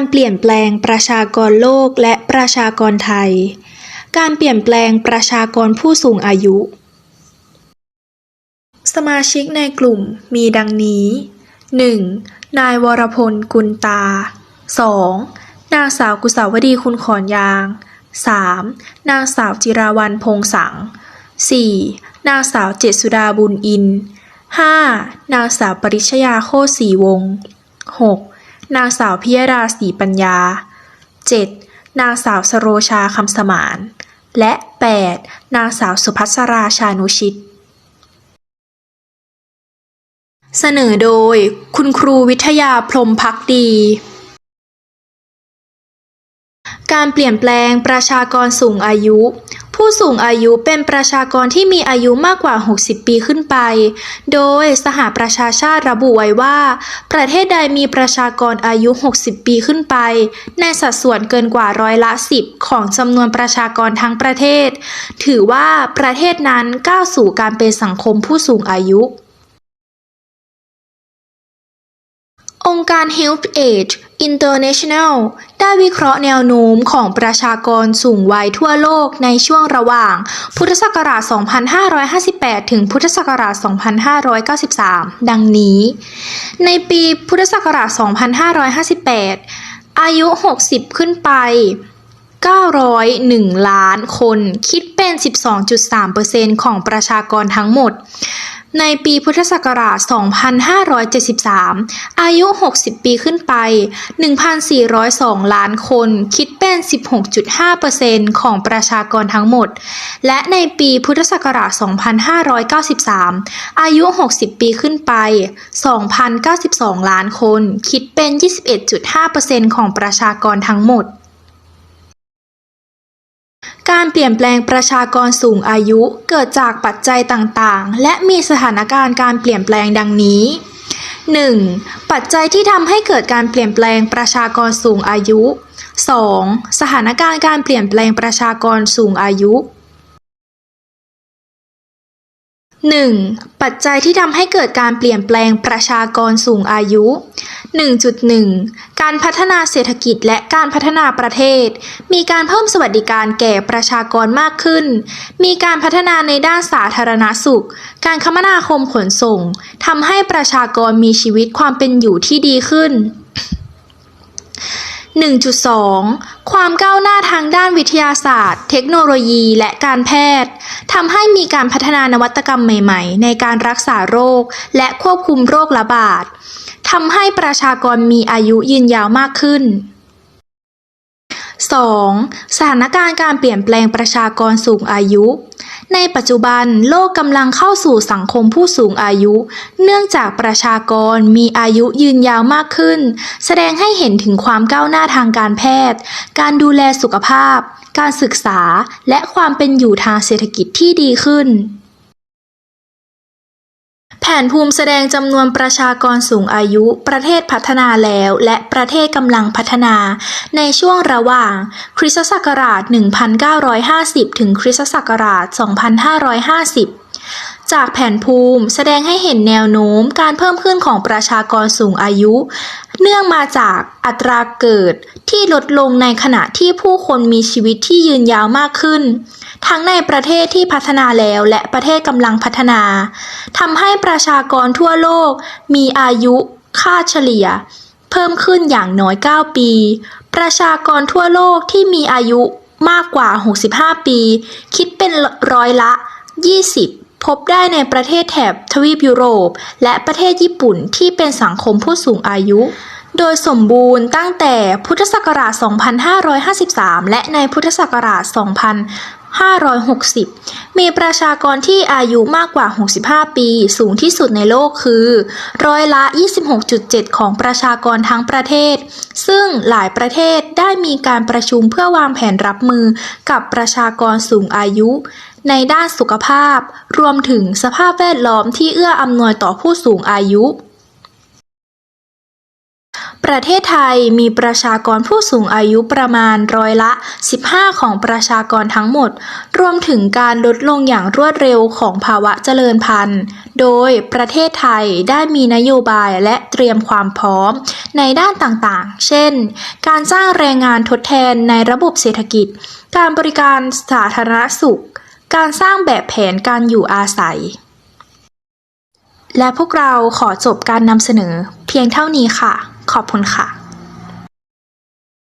การเปลี่ยนแปลงประชากรโลกและประชากรไทย การเปลี่ยนแปลงประชากรผู้สูงอายุ สมาชิกในกลุ่มมีดังนี้ 1. นายวรพลกุลตา 2. นางสาวกุสาวดีคุณขอนยาง 3. นางสาวจิราวันพงสัง 4. นางสาวเจษสุดาบุญอิน 5. นางสาวปริชยาโคศรีวง 6. นางสาวพิยดาศรีปัญญา 7. นางสาวสโรชาคำสมาน และ 8. นางสาวสุภัสราชานุชิต เสนอโดย คุณครูวิทยาพรมพักดี การเปลี่ยนแปลงประชากรสูงอายุ ผู้สูงอายุเป็นประชากรที่มีอายุมากกว่า 60 ปีขึ้นไป โดยสหประชาชาติระบุไว้ว่า ประเทศใดมีประชากรอายุ 60 ปีขึ้นไป ในสัดส่วนเกินกว่าร้อยละ 10 ของจำนวนประชากรทั้งประเทศ ถือว่าประเทศนั้นก้าวสู่การเป็นสังคมผู้สูงอายุ การ Health Age International ได้วิเคราะห์แนวโน้มของประชากรสูงวัยทั่วโลกในช่วงระหว่าง พุทธศักราช 2558 ถึงพุทธศักราช 2593 ดังนี้ ในปีพุทธศักราช 2558 อายุ 60 ขึ้นไป 901 ล้านคน คิดเป็น 12.3%ของประชากรทั้งหมด ในปีพุทธศักราช 2573 อายุ 60 ปีขึ้นไป 1,402 ล้านคน คิดเป็น 16.5%ของประชากรทั้งหมด และในปีพุทธศักราช 2593 อายุ 60 ปีขึ้นไป 2,092 ล้านคน คิดเป็น 21.5%ของประชากรทั้งหมด การเปลี่ยนแปลงประชากรสูงอายุเกิดจากปัจจัยต่างๆ และมีสถานการณ์การเปลี่ยนแปลงดังนี้ 1. ปัจจัยที่ทำให้เกิดการเปลี่ยนแปลงประชากรสูงอายุ 2. สถานการณ์การเปลี่ยนแปลงประชากรสูงอายุ 1. ปัจจัยที่ทำให้เกิดการเปลี่ยนแปลงประชากรสูงอายุ 1.1 การพัฒนาเศรษฐกิจและการพัฒนาประเทศ มีการเพิ่มสวัสดิการแก่ประชากรมากขึ้น มีการพัฒนาในด้านสาธารณสุข การคมนาคมขนส่งทำให้ประชากรมีชีวิตความเป็นอยู่ที่ดีขึ้น 1.2 ความก้าวหน้าทางด้านวิทยาศาสตร์ เทคโนโลยีและการแพทย์ทำให้มีการพัฒนานวัตกรรมใหม่ๆ ในการรักษาโรค และควบคุมโรคระบาดทำให้ประชากรมีอายุยืนยาวมากขึ้น 2. สถานการณ์การเปลี่ยนแปลงประชากรสูงอายุ ในปัจจุบันโลกกำลังเข้าสู่สังคมผู้สูงอายุ เนื่องจากประชากรมีอายุยืนยาวมากขึ้น แสดงให้เห็นถึงความก้าวหน้าทางการแพทย์ การดูแลสุขภาพ การศึกษา และความเป็นอยู่ทางเศรษฐกิจที่ดีขึ้น แผนภูมิแสดงจำนวนประชากรสูงอายุ ประเทศพัฒนาแล้ว และประเทศกำลังพัฒนา ในช่วงระหว่าง คริสตศักราช 1950 ถึงคริสตศักราช 2550จากแผนภูมิแสดงให้เห็นแนวโน้มการเพิ่มขึ้นของประชากรสูงอายุ เนื่องมาจากอัตราเกิดที่ลดลงในขณะที่ผู้คนมีชีวิตที่ยืนยาวมากขึ้น ทั้งในประเทศที่พัฒนาแล้วและประเทศกำลังพัฒนาทำให้ประชากรทั่วโลกมีอายุค่าเฉลี่ย เพิ่มขึ้นอย่างน้อย 9 ปี ประชากรทั่วโลกที่มีอายุมากกว่า 65 ปี คิดเป็นร้อยละ 20 พบได้ในประเทศแถบทวีปยุโรป และประเทศญี่ปุ่นที่เป็นสังคมผู้สูงอายุ โดยสมบูรณ์ตั้งแต่พุทธศักราช 2553 และในพุทธศักราช 2560 มีประชากรที่อายุมากกว่า 65 ปี สูงที่สุดในโลกคือ ร้อยละ 26.7 ของประชากรทั้งประเทศ ซึ่งหลายประเทศได้มีการประชุมเพื่อวางแผนรับมือกับประชากรสูงอายุ ในด้านสุขภาพ รวมถึงสภาพแวดล้อมที่เอื้ออำนวยต่อผู้สูงอายุ ประเทศไทยมีประชากรผู้สูงอายุประมาณร้อยละ 15 ของประชากรทั้งหมด รวมถึงการลดลงอย่างรวดเร็วของภาวะเจริญพันธุ์ โดยประเทศไทยได้มีนโยบายและเตรียมความพร้อม ในด้านต่างๆ เช่น การสร้างแรงงานทดแทนในระบบเศรษฐกิจ การบริการสาธารณสุข การสร้างแบบแผนการอยู่อาศัย และพวกเราขอจบการนำเสนอเพียงเท่านี้ค่ะ ขอบคุณค่ะ